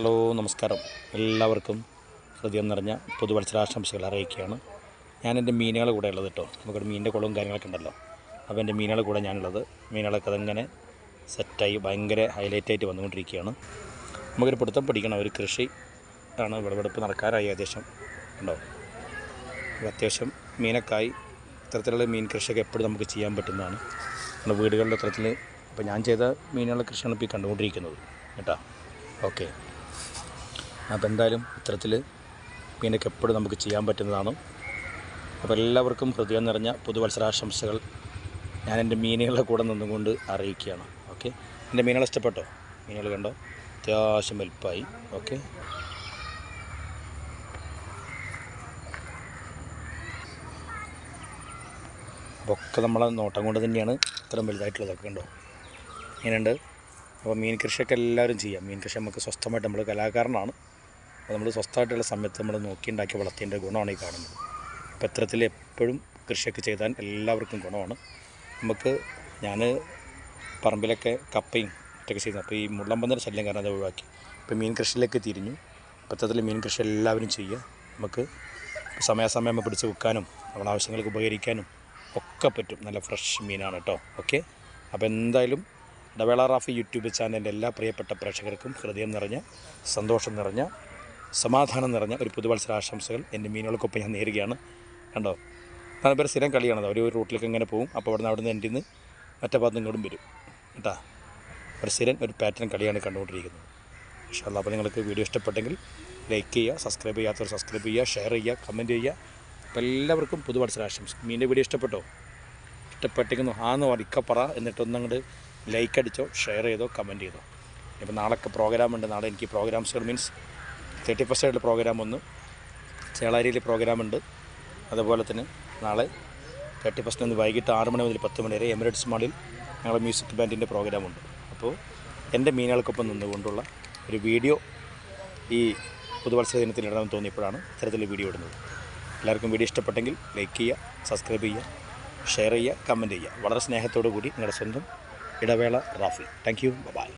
Hello നമസ്കാരം. എല്ലാവർക്കും ഹൃദയം നിറഞ്ഞ പുതുവത്സരാശംസകൾ അറിയിക്കുകയാണ്. ഞാൻ എന്റെ മീനുകൾ കൂടെ ഉള്ളത് കേട്ടോ. നമുക്കൊരു മീനിന്റെ കുളവും കാര്യങ്ങളൊക്കെ ഉണ്ടല്ലോ. അപ്പോൾ എന്റെ മീനുകൾ കൂടെ ഞാനുള്ളത്. മീനുകളൊക്കെ അതങ്ങനെ സെറ്റായി ഭയങ്കര ഹൈലൈറ്റ് ആയിട്ട് വന്നുകൊണ്ടിരിക്കുകയാണ്. നമുക്കൊരു പിടുത്തം പഠിക്കണം ഒരു കൃഷി ആണ് വിളവെടുപ്പ് നടക്കാറായി ഏകദേശം ഉണ്ടോ? അത്യാവശ്യം മീനക്കായി ഇത്തരത്തിലുള്ള മീൻ കൃഷിയൊക്കെ എപ്പോഴും നമുക്ക് ചെയ്യാൻ പറ്റുന്നതാണ്. നമ്മുടെ വീടുകളുടെ ഇത്തരത്തിൽ അപ്പോൾ ഞാൻ ചെയ്ത മീനുകളുടെ കൃഷിയാണ് ഇപ്പോൾ കണ്ടുകൊണ്ടിരിക്കുന്നത്. കേട്ടോ. ഓക്കെ. അപ്പോൾ എന്തായാലും ഇത്തരത്തിൽ മീനൊക്കെ എപ്പോഴും നമുക്ക് ചെയ്യാൻ പറ്റുന്നതാണ്. അപ്പോൾ എല്ലാവർക്കും ഹൃദയം നിറഞ്ഞ പുതുവത്സരാശംസകൾ ഞാൻ എന്റെ മീനുകളുടെ കൂടെ നിന്നുകൊണ്ട് അറിയിക്കുകയാണ്. ഓക്കെ? എന്റെ മീനുകൾ ഇഷ്ടപ്പെട്ടോ? മീനുകൾ കണ്ടോ? അത്യാവശ്യം വലുപ്പമായി. ഓക്കെ? ഒക്കെ നമ്മളെ നോട്ടം കൊണ്ട് തന്നെയാണ് ഇത്രയും വലുതായിട്ടുള്ളതൊക്കെ കണ്ടോ? ഇങ്ങനെയുണ്ട്. അപ്പോൾ മീൻ കൃഷിയൊക്കെ എല്ലാവരും ചെയ്യാം. മീൻ കൃഷി നമുക്ക് സ്വസ്ഥമായിട്ട് നമ്മൾ കലാകാരനാണ്. അപ്പോൾ നമ്മൾ സ്വസ്ഥമായിട്ടുള്ള സമയത്ത് നമ്മൾ നോക്കി ഉണ്ടാക്കി വളർത്തിയതിന്റെ ഗുണമാണ് ഈ കാണുന്നത്. അപ്പോൾ ഇത്തരത്തിൽ എപ്പോഴും കൃഷിയൊക്കെ ചെയ്താൽ എല്ലാവർക്കും ഗുണമാണ്. നമുക്ക് ഞാൻ പറമ്പിലൊക്കെ കപ്പയും ഒറ്റയ്ക്ക് ചെയ്യുന്നത് അപ്പോൾ ഈ മുള്ളമ്പന്നര ശല്യം കാരണം അത് ഒഴിവാക്കി. ഇപ്പോൾ മീൻ കൃഷിയിലേക്ക് തിരിഞ്ഞു. ഇപ്പോഴത്തെ മീൻ കൃഷി എല്ലാവരും ചെയ്യുക. നമുക്ക് സമയാസമയം പിടിച്ച് വിൽക്കാനും നമ്മുടെ ആവശ്യങ്ങൾക്ക് ഉപകരിക്കാനും ഒക്കെ പറ്റും. നല്ല ഫ്രഷ് മീനാണ് കേട്ടോ. ഓക്കെ? അപ്പോൾ എന്തായാലും ഇടവേള റാഫി യൂട്യൂബ് ചാനലിന്റെ എല്ലാ പ്രിയപ്പെട്ട പ്രേക്ഷകർക്കും ഹൃദയം നിറഞ്ഞ സന്തോഷം നിറഞ്ഞ സമാധാനം നിറഞ്ഞ ഒരു പുതുവത്സരാശംസകൾ എന്റെ മീനുകൾക്കൊപ്പം ഞാൻ നേരുകയാണ്. കണ്ടോ? നല്ല പേര് സ്ഥിരം കളിയാണത്. ഒരു റൂട്ടിലേക്ക് ഇങ്ങനെ പോകും അപ്പോൾ അവിടെ നിന്ന് അവിടെ നിന്ന് എന്റെ നിന്ന് മറ്റേ ഭാഗത്ത് ഇങ്ങോട്ടും വരും. കേട്ടാ? ഒരു സ്ഥിരം ഒരു പാറ്റേൺ കളിയാണ് കണ്ടുകൊണ്ടിരിക്കുന്നത്. പക്ഷേ അല്ല അപ്പോൾ നിങ്ങൾക്ക് വീഡിയോ ഇഷ്ടപ്പെട്ടെങ്കിൽ ലൈക്ക് ചെയ്യുക സബ്സ്ക്രൈബ് ചെയ്യാത്തവർ സബ്സ്ക്രൈബ് ചെയ്യുക ഷെയർ ചെയ്യുക കമന്റ് ചെയ്യുക. അപ്പോൾ എല്ലാവർക്കും പുതുവത്സരാശംസ. മീന്റെ വീഡിയോ ഇഷ്ടപ്പെട്ടോ? ഇഷ്ടപ്പെട്ടെങ്കിൽ ആന്ന് വരിക്ക പറ. എന്നിട്ടൊന്നും അങ്ങോട്ട് ലൈക്ക് അടിച്ചോ ഷെയർ ചെയ്തോ കമന്റ് ചെയ്തോ. ഇപ്പോൾ നാളൊക്കെ പ്രോഗ്രാം ഉണ്ട്. നാളെ എനിക്ക് പ്രോഗ്രാംസുകൾ മീൻസ് തേർട്ടി ഫസ്റ്റ് ആയിട്ടുള്ള പ്രോഗ്രാം ഒന്ന് ചേളാരിയിൽ പ്രോഗ്രാമുണ്ട് അതുപോലെ തന്നെ നാളെ തേർട്ടി ഫസ്റ്റ് ഒന്ന് വൈകിട്ട് ആറ് മണി മുതൽ പത്ത് മണി വരെ എമിറേറ്റ്സ് മാളിൽ ഞങ്ങളുടെ മ്യൂസിക് ബാൻഡിന്റെ പ്രോഗ്രാമുണ്ട് അപ്പോൾ എന്റെ മീനുകൾക്കൊപ്പം നിന്നുകൊണ്ടുള്ള ഒരു വീഡിയോ ഈ പുതുവത്സര ദിനത്തിൽ ഇടണമെന്ന് തോന്നിയപ്പോഴാണ് ഇത്തരത്തിൽ വീഡിയോ ഇടുന്നത്. എല്ലാവർക്കും വീഡിയോ ഇഷ്ടപ്പെട്ടെങ്കിൽ ലൈക്ക് ചെയ്യുക സബ്സ്ക്രൈബ് ചെയ്യുക ഷെയർ ചെയ്യുക കമന്റ് ചെയ്യുക. വളരെ സ്നേഹത്തോടു കൂടി നിങ്ങളുടെ സ്വന്തം ഇടവേള റാഫി താങ്ക് യു ബൈ